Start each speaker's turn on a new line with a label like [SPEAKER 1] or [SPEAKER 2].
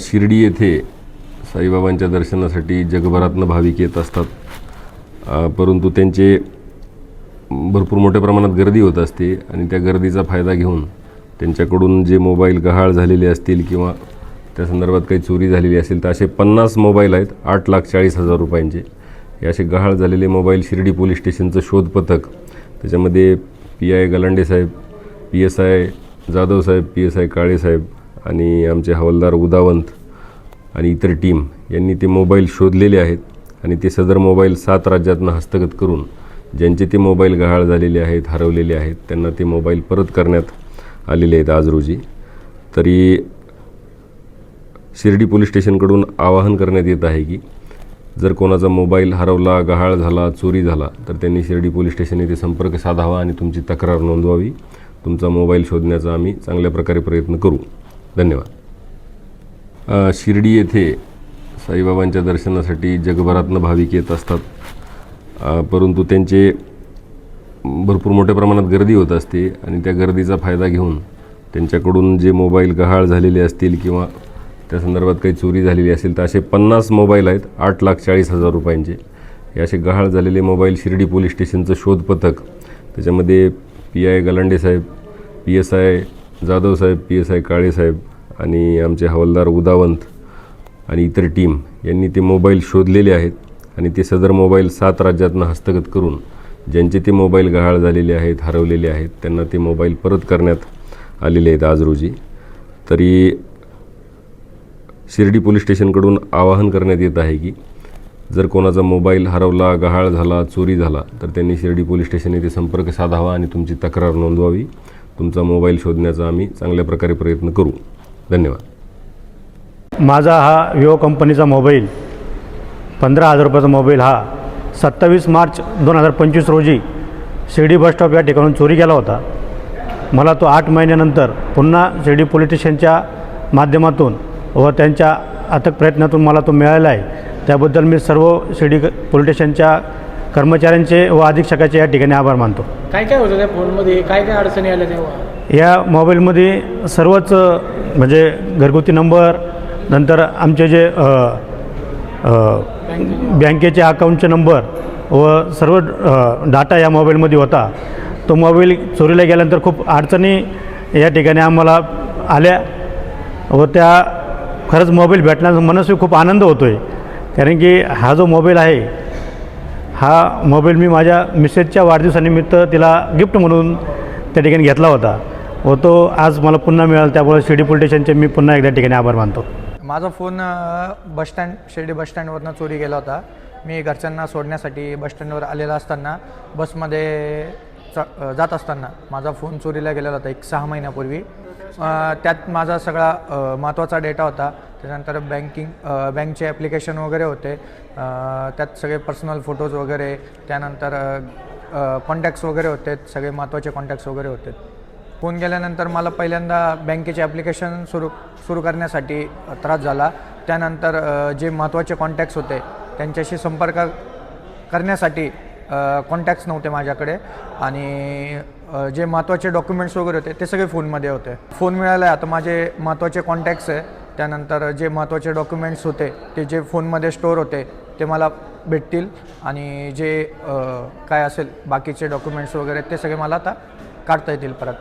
[SPEAKER 1] शिर्डी येथे साईबाबांच्या दर्शनासाठी जगभरातनं भाविक येत असतात. परंतु त्यांचे भरपूर मोठ्या प्रमाणात गर्दी होत असते आणि त्या गर्दीचा फायदा घेऊन त्यांच्याकडून जे मोबाईल गहाळ झालेले असतील किंवा त्या संदर्भात काही चोरी झालेली असेल तर असे पन्नास मोबाईल आहेत आठ लाख चाळीस हजार रुपयांचे. हे असे गहाळ झालेले मोबाईल शिर्डी पोलीस स्टेशनचं शोध पथक. त्याच्यामध्ये P I Galande Saheb P S I Jadhav Saheb P S I Kale साहेब आणि आमचे हवालदार उदावंत आणि इतर टीम यांनी ते मोबाईल शोधलेले आहेत आणि ते सदर मोबाईल सात राज्यातनं हस्तगत करून ज्यांचे ते मोबाईल गहाळ झालेले आहेत हरवलेले आहेत त्यांना ते मोबाईल परत करण्यात आलेले आहेत आज रोजी. तरी शिर्डी पोलीस स्टेशनकडून आवाहन करण्यात येत आहे की जर कोणाचा मोबाईल हरवला गहाळ झाला चोरी झाला तर त्यांनी शिर्डी पोलीस स्टेशन येथे संपर्क साधावा आणि तुमची तक्रार नोंदवावी. तुमचा मोबाईल शोधण्याचा आम्ही चांगल्या प्रकारे प्रयत्न करू. धन्यवाद. शिर्डी येथे साईबाबांच्या दर्शनासाठी जगभरातनं भाविक येत असतात. परंतु त्यांचे भरपूर मोठ्या प्रमाणात गर्दी होत असते आणि त्या गर्दीचा फायदा घेऊन त्यांच्याकडून जे मोबाईल गहाळ झालेले असतील किंवा त्या संदर्भात काही चोरी झालेली असेल तर असे पन्नास मोबाईल आहेत आठ लाख चाळीस हजार रुपयांचे. हे असे गहाळ झालेले मोबाईल शिर्डी पोलीस स्टेशनचं शोध पथक त्याच्यामध्ये P I Galande saheb P S I Jadhav saheb P S I Kalesaheb आणि आमचे हवालदार उदावंत आणि इतर टीम यांनी ते मोबाईल शोधलेले आहेत आणि ते सदर मोबाईल सात राज्यातनं हस्तगत करून ज्यांचे ते मोबाईल गहाळ झालेले आहेत हरवलेले आहेत त्यांना ते मोबाईल परत करण्यात आलेले आहेत आज रोजी. तरी शिर्डी पोलीस स्टेशनकडून आवाहन करण्यात येत आहे की जर कोणाचा मोबाईल हरवला गहाळ झाला चोरी झाला तर त्यांनी शिर्डी पोलीस स्टेशन येथे संपर्क साधावा आणि तुमची तक्रार नोंदवावी. तुमचा मोबाईल शोधण्याचा आम्ही चांगल्या प्रकारे प्रयत्न करू. धन्यवाद.
[SPEAKER 2] माझा हा विवो कंपनीचा मोबाईल पंधरा हजार रुपयाचा मोबाईल हा सत्तावीस मार्च दोन हजार पंचवीस रोजी शिर्डी बस स्टॉप या ठिकाणून चोरी गेला होता. मला तो आठ महिन्यानंतर पुन्हा शिर्डी पोलीस स्टेशनच्या माध्यमातून व त्यांच्या अथक प्रयत्नातून मला तो मिळाला आहे. त्याबद्दल मी सर्व शिर्डी क- पोलीस स्टेशनच्या कर्मचाऱ्यांचे व अधीक्षकाचे या ठिकाणी आभार मानतो.
[SPEAKER 3] काय काय होतं त्या फोनमध्ये? काय काय अडचणी आल्या तेव्हा?
[SPEAKER 2] या मोबाईलमध्ये सर्वच म्हणजे घरगुती नंबर नंतर आमचे जे अ, अ, बँकेचे अकाउंटचे नंबर व सर्व अ, डाटा या मोबाईलमध्ये होता. तो मोबाईल चोरीला गेल्यानंतर खूप अडचणी या ठिकाणी आम्हाला आल्या व त्या खरंच मोबाईल भेटण्याचा मनस्वी खूप आनंद होतो आहे कारण की हा जो मोबाईल आहे हा मोबाईल मी माझ्या मिसेसच्या वाढदिवसानिमित्त तिला गिफ्ट म्हणून त्या ठिकाणी घेतला होता. व तो आज मला पुन्हा मिळाला त्यामुळे शिर्डी पोलीस स्टेशनचे मी पुन्हा एकदा ठिकाणी आभार मानतो.
[SPEAKER 4] माझा फोन बसस्टँड शिर्डी बसस्टँडवरनं चोरी गेला होता. मी घरच्यांना सोडण्यासाठी बसस्टँडवर आलेला असताना बसमध्ये च जात असताना माझा फोन चोरीला गेलेला होता एक सहा महिन्यापूर्वी. त्यात माझा सगळा महत्त्वाचा डेटा होता. त्यानंतर बँकिंग बँकचे ॲप्लिकेशन वगैरे होते. त्यात सगळे पर्सनल फोटोज वगैरे त्यानंतर कॉन्टॅक्ट्स वगैरे होते. सगळे महत्त्वाचे कॉन्टॅक्ट्स वगैरे होते. फोन गेल्यानंतर मला पहिल्यांदा बँकेचे ॲप्लिकेशन सुरू सुरू करण्यासाठी त्रास झाला. त्यानंतर जे महत्त्वाचे कॉन्टॅक्ट्स होते त्यांच्याशी संपर्क करण्यासाठी कॉन्टॅक्ट्स नव्हते माझ्याकडे. आणि जे महत्त्वाचे डॉक्युमेंट्स वगैरे होते ते सगळे फोनमध्ये होते. फोन मिळाला आहे आता माझे महत्त्वाचे कॉन्टॅक्ट्स आहे. त्यानंतर जे महत्त्वाचे डॉक्युमेंट्स होते ते जे फोनमध्ये स्टोअर होते ते मला भेटतील. आणि जे काय असेल बाकीचे डॉक्युमेंट्स वगैरे ते सगळे मला आता काढता येतील परत.